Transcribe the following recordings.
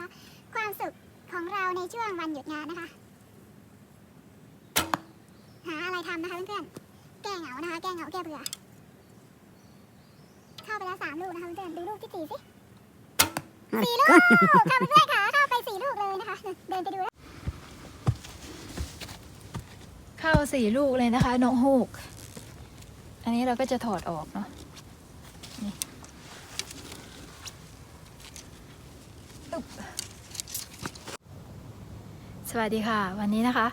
คะ ความสุขของเราในช่วงวันหยุดงานนะคะ หาอะไรทำนะคะเพื่อนๆ แก้เหงานะคะ แก้เหงาแก้เบื่อ เข้าไปแล้วสามลูกนะคะเพื่อนๆ ดูลูกที่สี่สิสี่ลูกค่ะเพื่อนๆค่ะเข้าไปสี่ลูกเลยนะคะ เดินไปดูเข้าสี่ลูกเลยนะคะนกฮูก อันนี้เราก็จะถอดออกเนาะ สวัสดีค่ะวันนี้นะคะ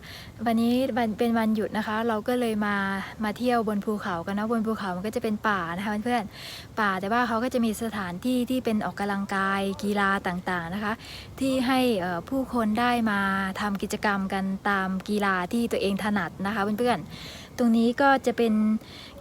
วันนี้เป็นวันหยุดนะคะ เราก็เลยมามาเที่ยวบนภูเขากันนะบนภูเขามันก็จะเป็นป่านะคะเพื่อนๆป่าแต่ว่าเขาก็จะมีสถานที่ที่เป็นออกกำลังกายกีฬาต่างๆนะคะ ที่ให้ผู้คนได้มาทำกิจกรรมกันตามกีฬาที่ตัวเองถนัดนะคะเพื่อนๆ ตรงนี้ก็จะเป็น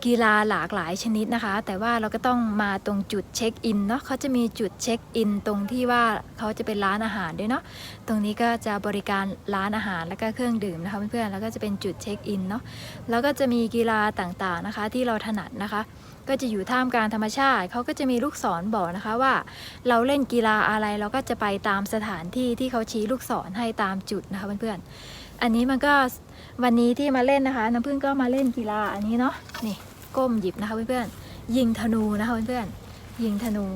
กีฬาหลากหลายชนิดนะคะ แต่ว่าเราก็ต้องมาตรงจุดเช็คอินเนาะเขาจะมีจุดเช็คอินตรงที่ว่าเขาจะเป็นร้านอาหารด้วยเนาะตรงนี้ก็จะบริการร้านอาหารแล้วก็เครื่องดื่มนะคะเพื่อนๆแล้วก็จะเป็นจุดเช็คอินเนาะแล้วก็จะมีกีฬาต่างๆนะคะที่เราถนัดนะคะก็จะอยู่ท่ามกลางธรรมชาติ เขาก็จะมีลูกศรบอกนะคะว่า เราเล่นกีฬาอะไรเราก็จะไปตามสถานที่ที่เขาชี้ลูกศรให้ตามจุดนะคะเพื่อนๆ อันนี้มันก็ วันนี้ที่มาเล่นนะคะ น้ำพึ่งก็มาเล่นกีฬาอันนี้เนาะนี่ก้มหยิบนะคะเพื่อนๆยิงธนูนะคะเพื่อนๆยิงธนู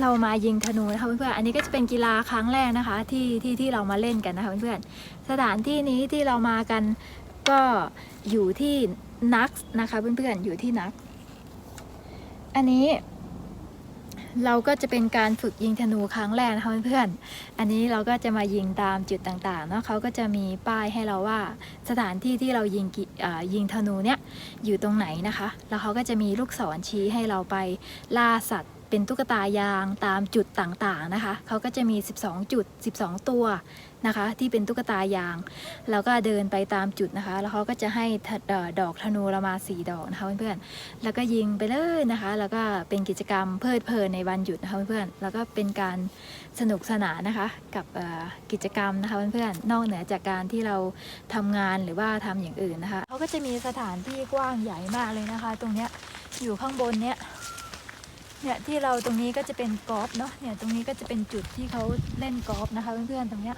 เรามายิงธนูนะคะเพื่อนๆอันนี้ก็จะเป็นกีฬาครั้งแรกนะคะที่ที่ที่เรามาเล่นกันนะคะเพื่อนๆสถานที่นี้ที่เรามากันก็อยู่ที่นักนะคะเพื่อนๆอยู่ที่นัก อันนี้ เราก็จะเป็นการฝึกยิงธนูครั้งแรกนะคะเพื่อนๆ อันนี้เราก็จะมายิงตามจุดต่างๆเนาะเขาก็จะมีป้ายให้เราว่าสถานที่ที่เรายิงยิงธนูเนี่ยอยู่ตรงไหนนะคะ แล้วเขาก็จะมีลูกศรชี้ให้เราไปล่าสัตว์ เป็นตุ๊กตายางตามจุดต่างๆนะคะ เขาก็จะมี 12 จุด 12 ตัวนะคะ ที่เป็นตุ๊กตายาง แล้วก็เดินไปตามจุดนะคะ แล้วเขาก็จะให้ดอกธนูเรามาสีดอกนะคะเพื่อนๆ แล้วก็ยิงไปเลยนะคะ แล้วก็เป็นกิจกรรมเพลิดเพลินในวันหยุดนะคะเพื่อนๆ แล้วก็เป็นการสนุกสนานนะคะกับกิจกรรมนะคะเพื่อนๆ นอกเหนือจากการที่เราทำงานหรือว่าทำอย่างอื่นนะคะ เขาก็จะมีสถานที่กว้างใหญ่มากเลยนะคะ ตรงเนี้ยอยู่ข้างบนเนี้ย เนี่ยที่เราตรงนี้ก็จะเป็นกอล์ฟเนาะเนี่ยตรงนี้ก็จะเป็นจุดที่เขาเล่นกอล์ฟนะคะเพื่อนๆตรงเนี้ย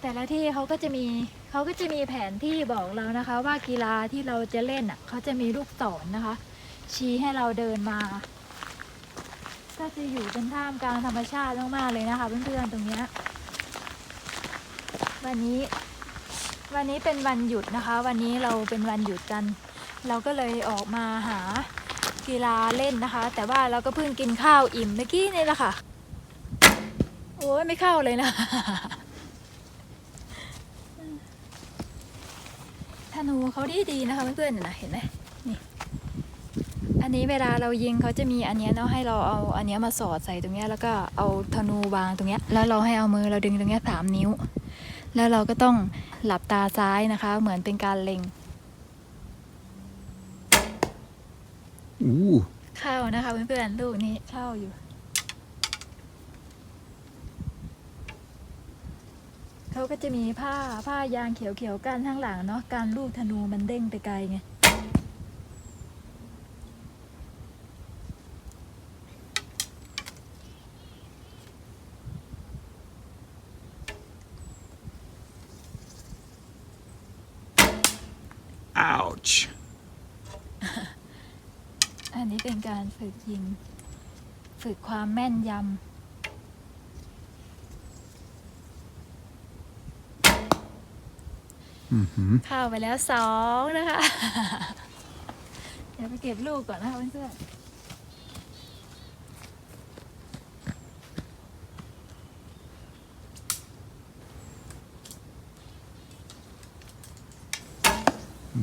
แต่ละที่เขาก็จะมีเขาก็จะมีแผนที่บอกเรานะคะ ว่ากีฬาที่เราจะเล่นอะเขาจะมีลูกศรนนะคะ ชี้ให้เราเดินมา ก็จะอยู่เป็นท่ามกลางธรรมชาติมากๆเลยนะคะเพื่อนๆตรงเนี้ยวันนี้วันนี้เป็นวันหยุดนะคะ วันนี้เราเป็นวันหยุดกัน เราก็เลยออกมาหา กีฬาเล่นนะคะ แต่ว่าเราก็เพิ่งกินข้าวอิ่มเมื่อกี้นี่แหละค่ะ โอ้ยไม่เข้าเลยนะธนูเขาดีดีนะคะเพื่อนๆนะเห็นไหมนี่อันนี้เวลาเรายิงเขาจะมีอันเนี้ยเนาะให้เราเอาอันเนี้ยมาสอดใส่ตรงเนี้ยแล้วก็เอาธนูวางตรงเนี้ยแล้วเราให้เอามือเราดึงตรงเนี้ยสามนิ้ว แล้วเราก็ต้องหลับตาซ้ายนะคะ เหมือนเป็นการเล็ง อู้เข้านะคะเพื่อนๆลูกนี้เข้าอยู่ เขาก็จะมีผ้าผ้ายางเขียวๆกันข้างหลังเนาะการลูกธนูมันเด้งไปไกลไงอ้าวชอันนี้ เป็นการฝึกยิง ฝึกความแม่นยอือหือำเข้าไปแล้วสองนะคะ เดี๋ยวไปเก็บลูกก่อนนะคะเพื่อน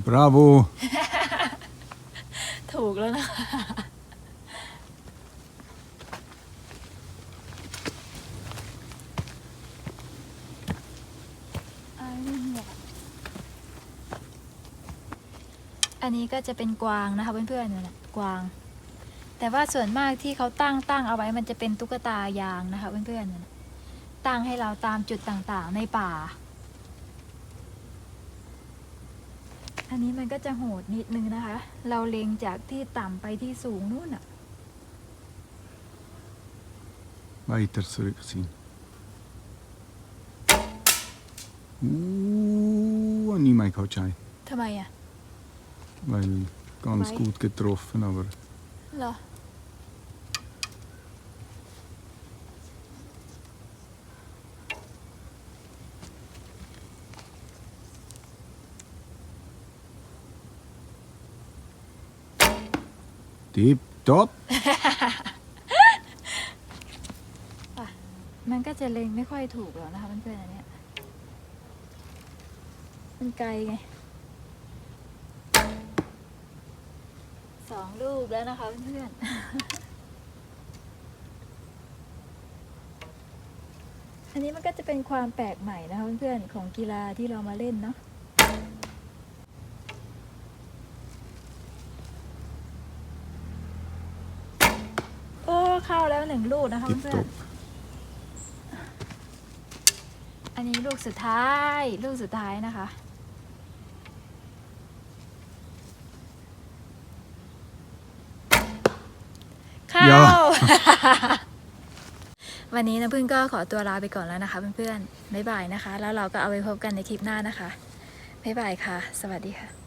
ๆบราโวถู กแล้วนะอันนี้ก็จะเป็นกวางนะคะเพื่อนๆเนี่ยนะกวาง แต่ว่าส่วนมากที่เขาตั้งตั้งเอาไว้มันจะเป็นตุ๊กตายางนะคะเพื่อนๆเนี่ยนะตั้งให้เราตามจุดต่างๆในป่า อันนี้มันก็จะโหดนิดนึงนะคะ เราเล็งจากที่ต่ำไปที่สูงนู่นอะ weiter zurückziehen. Uh, niet mehr Kochai. ทำไมอะ Weil ganz Weil? gut getroffen, aber เหรอ tip top. มันก็จะเล็งไม่ค่อยถูกหรอกนะคะเพื่อนๆอันเนี้ยมันไกลไงสองลูกแล้วนะคะเพื่อนๆ อันนี้มันก็จะเป็นความแปลกใหม่นะคะเพื่อนๆของกีฬาที่เรามาเล่นเนาะ เข้าแล้วหนึ่งลูกนะคะ Tip เพื่อน top. ๆอันนี้ลูกสุดท้าย ลูกสุดท้ายนะคะ เข้าอย่าวันนี้น้ำพึ่งก็ขอตัวลาไปก่อนแล้วนะคะเพื่อนๆบ๊ายบายนะคะ แล้วเราก็เอาไว้พบกันในคลิปหน้านะคะบ๊ายบายค่ะ สวัสดีค่ะ